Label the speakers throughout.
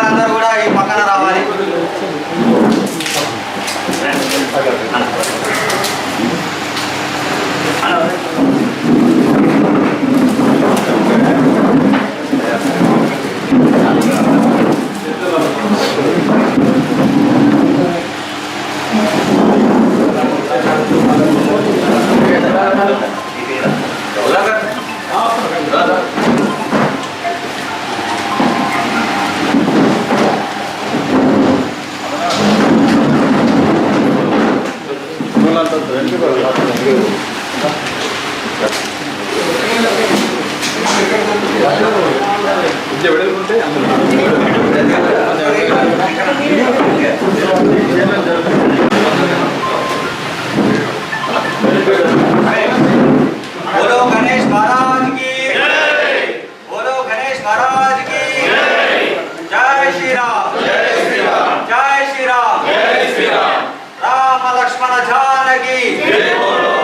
Speaker 1: పిల్లలందరూ కూడా ఈ పక్కన రావాలి 这个那这个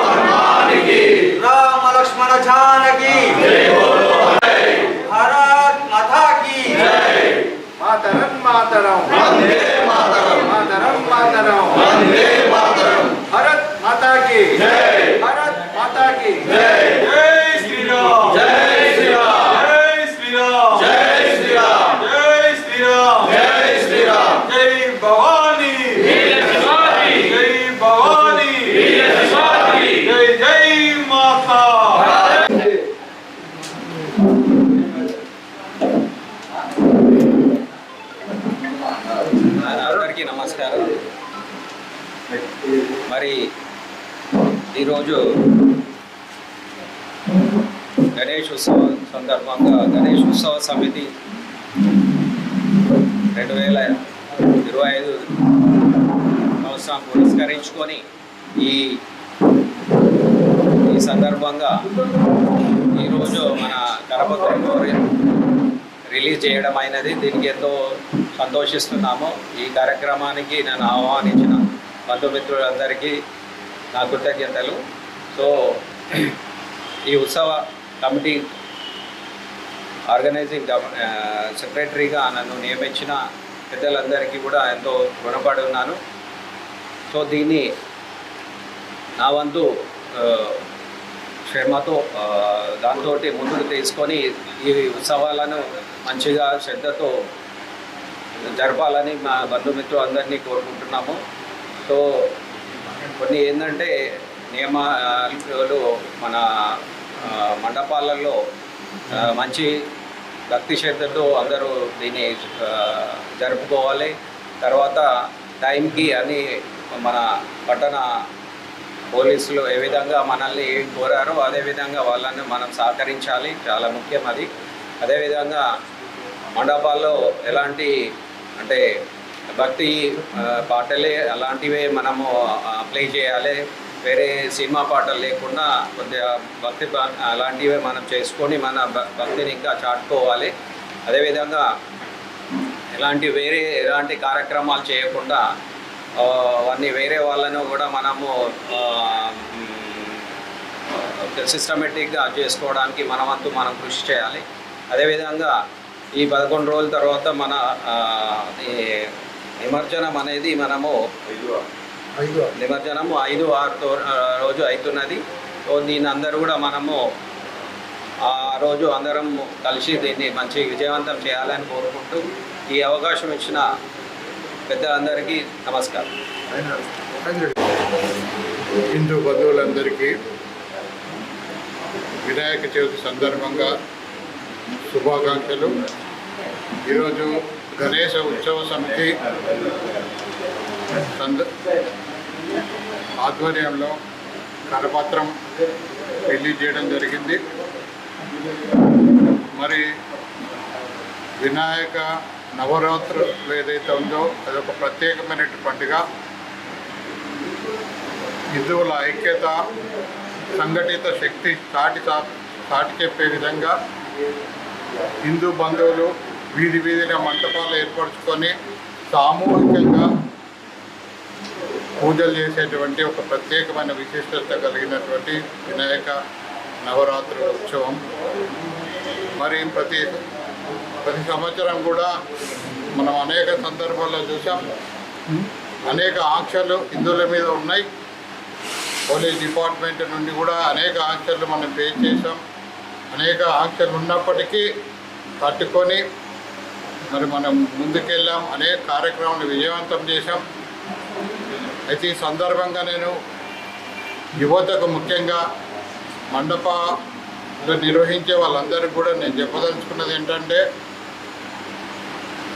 Speaker 1: హనుమానికి. రామ లక్ష్మణ జానకి భారత్ మాతాకి.
Speaker 2: మాతరం మాతరం.
Speaker 3: నమస్కారం మరి ఈరోజు గణేష్ ఉత్సవం సందర్భంగా గణేష్ ఉత్సవ సమితి రెండు వేల ఇరవై ఐదు సంవత్సరం పురస్కరించుకొని ఈ ఈ సందర్భంగా ఈరోజు మన గణపతి రిలీజ్ చేయడం అయినది. దీనికి ఎంతో సంతోషిస్తున్నాము. ఈ కార్యక్రమానికి నన్ను ఆహ్వానించిన బంధుమిత్రులందరికీ నా కృతజ్ఞతలు. సో ఈ ఉత్సవ కమిటీ ఆర్గనైజింగ్ కమ- సెక్రటరీగా నన్ను నియమించిన పెద్దలందరికీ కూడా ఎంతో రుణపడి ఉన్నాను. సో దీన్ని నా వంతు ఆ, దాంతో ముందుకు తీసుకొని ఈ ఉత్సవాలను మంచిగా శ్రద్ధతో జరపాలని మా బంధుమిత్రులు అందరినీ కోరుకుంటున్నాము. సో కొన్ని ఏంటంటే నియమాలు మన మండపాలలో మంచి భక్తి శ్రద్ధతో అందరూ దీన్ని జరుపుకోవాలి. తర్వాత టైంకి అని మన పట్టణ పోలీసులు ఏ విధంగా మనల్ని ఏం కోరారో అదేవిధంగా వాళ్ళని మనం సహకరించాలి. చాలా ముఖ్యం అది. అదేవిధంగా మండపాల్లో ఎలాంటి అంటే భక్తి పాటలే అలాంటివే మనము అప్లై చేయాలి. వేరే సినిమా పాటలు లేకుండా కొద్దిగా భక్తి అలాంటివే మనం చేసుకొని మన భక్తిని ఇంకా చాటుకోవాలి. అదేవిధంగా ఎలాంటి వేరే ఎలాంటి కార్యక్రమాలు చేయకుండా అన్నీ అవన్నీ వేరే వాళ్ళను కూడా మనము సిస్టమేటిక్గా చేసుకోవడానికి మన వంతు మనం కృషి చేయాలి. అదేవిధంగా ఈ పదకొండు రోజుల తర్వాత మన నిమజ్జనం అనేది మనము నిమజ్జనము ఐదు ఆరు తో- ఆ, రోజు అవుతున్నది సో దీని అందరూ కూడా మనము ఆ రోజు అందరం కలిసి దీన్ని మంచి విజయవంతం చేయాలని కోరుకుంటూ ఈ అవకాశం ఇచ్చిన పెద్దలందరికీ నమస్కారం.
Speaker 2: హిందూ బంధువులందరికీ వినాయక చవితి సందర్భంగా శుభాకాంక్షలు. ఈరోజు గణేష ఉత్సవ సమితి సంద ఆధ్వర్యంలో కరపత్రం రిలీజ్ చేయడం జరిగింది. మరి వినాయక నవరాత్రులు ఏదైతే ఉందో అదొక ప్రత్యేకమైన పండుగ. హిందువుల ఐక్యత సంఘటిత శక్తి చాటి చా- చాటి చెప్పే విధంగా హిందూ బంధువులు వీధి వీధిన మంటపాలు ఏర్పరచుకొని సామూహికంగా పూజలు చేసేటువంటి ఒక ప్రత్యేకమైన విశిష్టత కలిగినటువంటి వినాయక నవరాత్రి ఉత్సవం. మరి ప్రతి ప్రతి సంవత్సరం కూడా
Speaker 4: మనం అనేక సందర్భాల్లో చూసాం. అనేక ఆంక్షలు హిందువుల మీద ఉన్నాయి. పోలీస్ డిపార్ట్మెంట్ నుండి కూడా అనేక ఆంక్షలు మనం ఫేస్ చేసాం అనేక ఆంక్షలు ఉన్నప్పటికీ తట్టుకొని మరి మనం ముందుకెళ్ళాం అనేక కార్యక్రమాలు విజయవంతం చేశాం. అయితే ఈ సందర్భంగా నేను యువతకు ముఖ్యంగా మండపంలో నిర్వహించే వాళ్ళందరికీ కూడా నేను చెప్పదలుచుకున్నది ఏంటంటే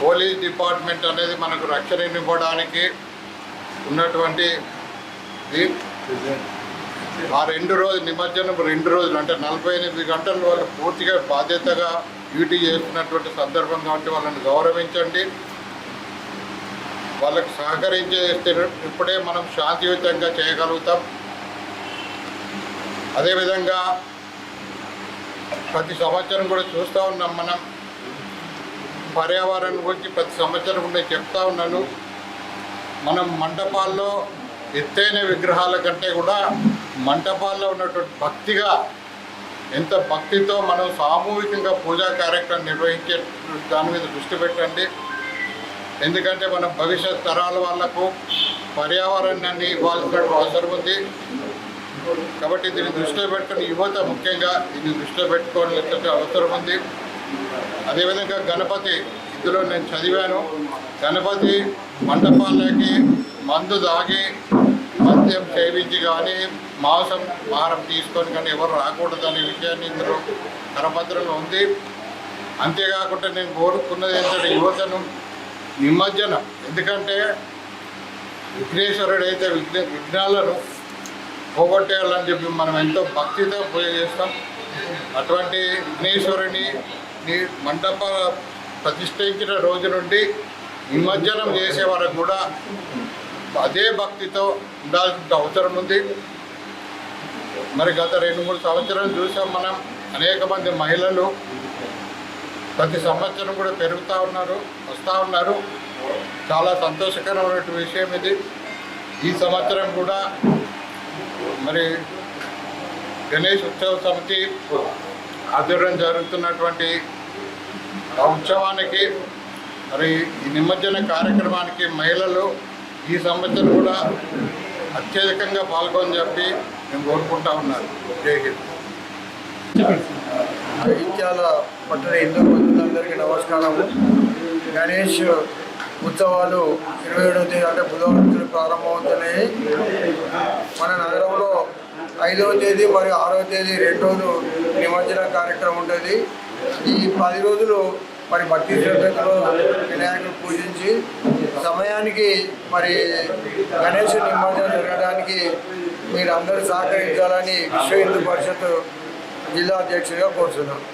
Speaker 4: పోలీస్ డిపార్ట్మెంట్ అనేది మనకు రక్షణ ఇవ్వడానికి ఉన్నటువంటి ఆ రెండు రోజులు నిమజ్జనం రెండు రోజులు అంటే నలభై ఎనిమిది గంటలు వాళ్ళు పూర్తిగా బాధ్యతగా డ్యూటీ చేస్తున్నటువంటి సందర్భం కాబట్టి వాళ్ళని గౌరవించండి. వాళ్ళకి సహకరించేస్తే ఇప్పుడే మనం శాంతియుతంగా చేయగలుగుతాం. అదేవిధంగా ప్రతి సంవత్సరం కూడా చూస్తూ ఉన్నాం మనం. పర్యావరణం గురించి ప్రతి సంవత్సరం కూడా చెప్తా ఉన్నాను. మనం మంటపాల్లో ఎత్తైన విగ్రహాల కంటే కూడా మంటపాల్లో ఉన్నటువంటి భక్తిగా ఎంత భక్తితో మనం సామూహికంగా పూజా కార్యక్రమం నిర్వహించే దాని మీద దృష్టి పెట్టండి. ఎందుకంటే మన భవిష్యత్ తరాల వాళ్ళకు పర్యావరణాన్ని ఇవ్వాల్సిన అవసరం ఉంది. కాబట్టి దీన్ని దృష్టిలో పెట్టుకుని యువత ముఖ్యంగా దీన్ని దృష్టిలో పెట్టుకోవాల్సిన అవసరం ఉంది. అదేవిధంగా గణపతి ఇందులో నేను చదివాను. గణపతి మండపాలకి మందు దాగి మద్యం సేవించి కానీ మాంసం ఆహారం తీసుకొని కానీ ఎవరు రాకూడదు అనే విషయాన్ని ఇందులో కరపత్రంలో ఉంది. అంతేకాకుండా నేను కోరుకున్నది ఏంటంటే యువతను నిమజ్జనం. ఎందుకంటే విఘ్నేశ్వరుడు అయితే విఘ్న విఘ్నాలను పోగొట్టేయాలని చెప్పి మనం ఎంతో భక్తితో పూజ చేస్తాం. అటువంటి విఘ్నేశ్వరుని మంటప మండప ప్రతిష్ఠించిన రోజు నుండి నిమజ్జనం చేసే వరకు కూడా అదే భక్తితో ఉండాల్సిన అవసరం ఉంది. మరి గత రెండు మూడు సంవత్సరాలు చూసాం మనం అనేక మంది మహిళలు ప్రతి సంవత్సరం కూడా పెరుగుతూ ఉన్నారు వస్తూ ఉన్నారు. చాలా సంతోషకరమైన విషయం ఇది. ఈ సంవత్సరం కూడా మరి గణేష్ ఉత్సవ సమితి ఆధ్వర్యం జరుగుతున్నటువంటి ఆ ఉత్సవానికి మరి ఈ నిమజ్జన కార్యక్రమానికి మహిళలు ఈ సంవత్సరం కూడా అత్యధికంగా పాల్గొని చెప్పి నేను కోరుకుంటా ఉన్నాను జై హింద్.
Speaker 5: ఇత్యాల పట్టణ హిందూ బంధువులందరికీ నమస్కారము గణేష్ ఉత్సవాలు ఇరవై ఏడవ తేదీ అంటే బుధవారం నుంచి ప్రారంభమవుతున్నాయి. మన నగరంలో ఐదవ తేదీ మరియు ఆరవ తేదీ రెండు రోజు నిమజ్జన కార్యక్రమం ఉంటుంది. ఈ పది రోజులు మరి భక్తి శ్రద్ధతో వినాయకుడు పూజించి సమయానికి మరి గణేష్ నిమజ్జనం జరగడానికి మీరు అందరూ సహకరించాలని విశ్వ హిందూ పరిషత్ జిల్లా అధ్యక్షుడిగా కోరుతున్నాను